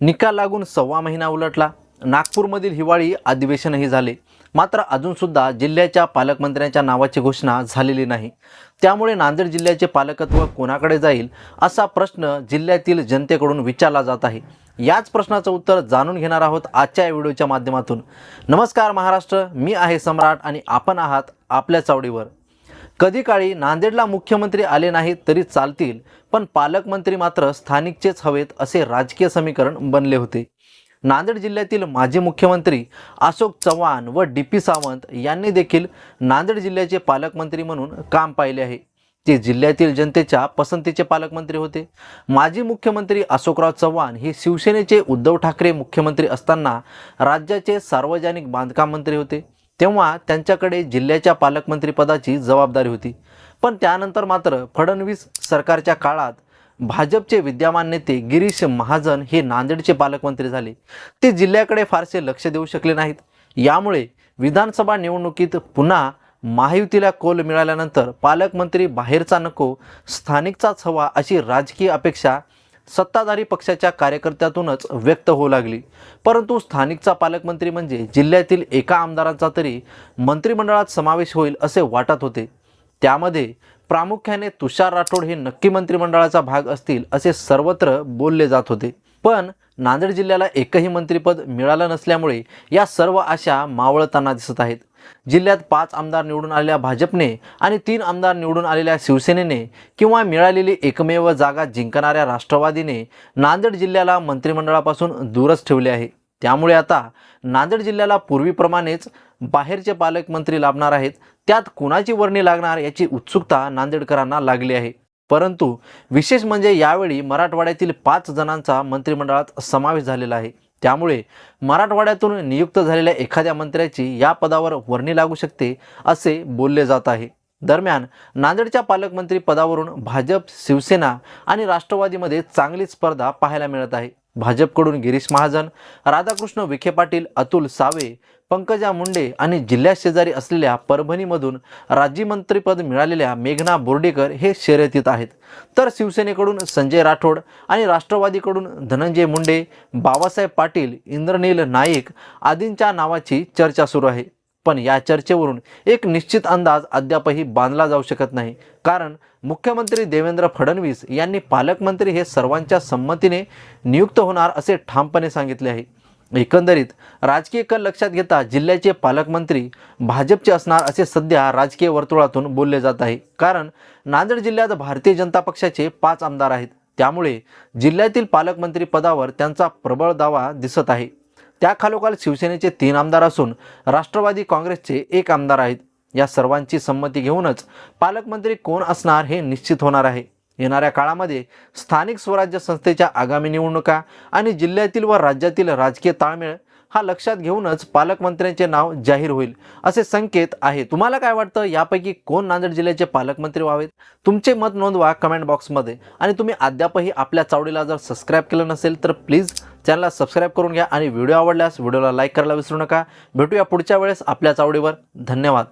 निकाल लागून सव्वा महिना उलटला. नागपूरमधील हिवाळी अधिवेशनही झाले. मात्र अजूनसुद्धा जिल्ह्याच्या पालकमंत्र्यांच्या नावाची घोषणा झालेली नाही. त्यामुळे नांदेड जिल्ह्याचे पालकत्व कोणाकडे जाईल असा प्रश्न जिल्ह्यातील जनतेकडून विचारला जात आहे. याच प्रश्नाचं उत्तर जाणून घेणार आहोत आजच्या या व्हिडिओच्या माध्यमातून. नमस्कार महाराष्ट्र मी आहे सम्राट आणि आपण आहात आपल्या चावडीवर कधी काळी नांदेडला मुख्यमंत्री आले नाहीत तरी चालतील पण पालकमंत्री मात्र स्थानिकचेच हवेत असे राजकीय समीकरण बनले होते. नांदेड जिल्ह्यातील माजी मुख्यमंत्री अशोक चव्हाण व डी पी सावंत यांनी देखील नांदेड जिल्ह्याचे पालकमंत्री म्हणून काम पाहिले आहे. ते जिल्ह्यातील जनतेच्या पसंतीचे पालकमंत्री होते. माजी मुख्यमंत्री अशोकराव चव्हाण हे शिवसेनेचे उद्धव ठाकरे मुख्यमंत्री असताना राज्याचे सार्वजनिक बांधकाम मंत्री होते. तेव्हा त्यांच्याकडे जिल्ह्याच्या पालकमंत्रीपदाची जबाबदारी होती. पण त्यानंतर मात्र फडणवीस सरकारच्या काळात भाजपचे विद्यमान नेते गिरीश महाजन हे नांदेडचे पालकमंत्री झाले. ते जिल्ह्याकडे फारसे लक्ष देऊ शकले नाहीत. यामुळे विधानसभा निवडणुकीत पुन्हा महायुतीला कोल मिळाल्यानंतर पालकमंत्री बाहेरचा नको स्थानिकचाच हवा अशी राजकीय अपेक्षा सत्ताधारी पक्षाच्या कार्यकर्त्यातूनच व्यक्त होऊ लागली. परंतु स्थानिकचा पालकमंत्री म्हणजे जिल्ह्यातील एका आमदारांचा तरी मंत्रिमंडळात समावेश होईल असे वाटत होते. त्यामध्ये प्रामुख्याने तुषार राठोड हे नक्की मंत्रिमंडळाचा भाग असतील असे सर्वत्र बोलले जात होते. पण नांदेड जिल्ह्याला एकही मंत्रिपद मिळालं नसल्यामुळे या सर्व आशा मावळताना दिसत आहेत. जिल्ह्यात पाच आमदार निवडून आलेल्या भाजपने आणि तीन आमदार निवडून आलेल्या शिवसेनेने किंवा मिळालेली एकमेव जागा जिंकणाऱ्या राष्ट्रवादीने नांदेड जिल्ह्याला मंत्रिमंडळापासून दूरच ठेवले आहे. त्यामुळे आता नांदेड जिल्ह्याला पूर्वीप्रमाणेच बाहेरचे पालकमंत्री लाभणार आहेत. त्यात कुणाची वर्णी लागणार याची उत्सुकता नांदेडकरांना लागली आहे. परंतु विशेष म्हणजे यावेळी मराठवाड्यातील पाच जणांचा मंत्रिमंडळात समावेश झालेला आहे. त्यामुळे मराठवाड्यातून नियुक्त झालेल्या एखाद्या मंत्र्याची या पदावर वर्णी लागू शकते असे बोलले जात आहे. दरम्यान नांदेडच्या पालकमंत्री पदावरून भाजप शिवसेना आणि राष्ट्रवादीमध्ये चांगली स्पर्धा पाहायला मिळत आहे. भाजपकडून गिरीश महाजन राधाकृष्ण विखे पाटील अतुल सावे पंकजा मुंडे आणि जिल्ह्या शेजारी असलेल्या परभणीमधून राज्यमंत्रीपद मिळालेल्या मेघना बोर्डेकर हे शर्यतीत आहेत. तर शिवसेनेकडून संजय राठोड आणि राष्ट्रवादीकडून धनंजय मुंडे बाबासाहेब पाटील इंद्रनील नाईक आदींच्या नावाची चर्चा सुरू आहे. पण या चर्चेवरून एक निश्चित अंदाज अद्यापही बांधला जाऊ शकत नाही. कारण मुख्यमंत्री देवेंद्र फडणवीस यांनी पालकमंत्री हे सर्वांच्या संमतीने नियुक्त होणार असे ठामपणे सांगितले आहे. एकंदरीत राजकीय कल लक्षात घेता जिल्ह्याचे पालकमंत्री भाजपचे असणार असे सध्या राजकीय वर्तुळातून बोलले जात आहे. कारण नांदेड जिल्ह्यात भारतीय जनता पक्षाचे पाच आमदार आहेत. त्यामुळे जिल्ह्यातील पालकमंत्री पदावर त्यांचा प्रबळ दावा दिसत आहे. त्याखालोखाल शिवसेनेचे तीन आमदार असून राष्ट्रवादी काँग्रेसचे एक आमदार आहेत. या सर्वांची संमती घेऊनच पालकमंत्री कोण असणार हे निश्चित होणार आहे. येणाऱ्या काळामध्ये स्थानिक स्वराज्य संस्थेच्या आगामी निवडणुका आणि जिल्ह्यातील व राज्यातील राजकीय ताळमेळ हा लक्षात घेऊनच पालकमंत्र्यांचे नाव जाहीर होईल असे संकेत आहे. तुम्हाला काय वाटतं? यापैकी कोण नांदेड जिल्ह्याचे पालकमंत्री व्हावेत? तुमचे मत नोंदवा कमेंट बॉक्समध्ये. आणि तुम्ही अद्यापही आपल्या चावडीला जर सबस्क्राईब केलं नसेल तर प्लीज चॅनलला सबस्क्राईब करून घ्या आणि व्हिडिओ आवडल्यास व्हिडिओला लाईक करायला विसरू नका. भेटूया पुढच्या वेळेस आपल्या चावडीवर. धन्यवाद.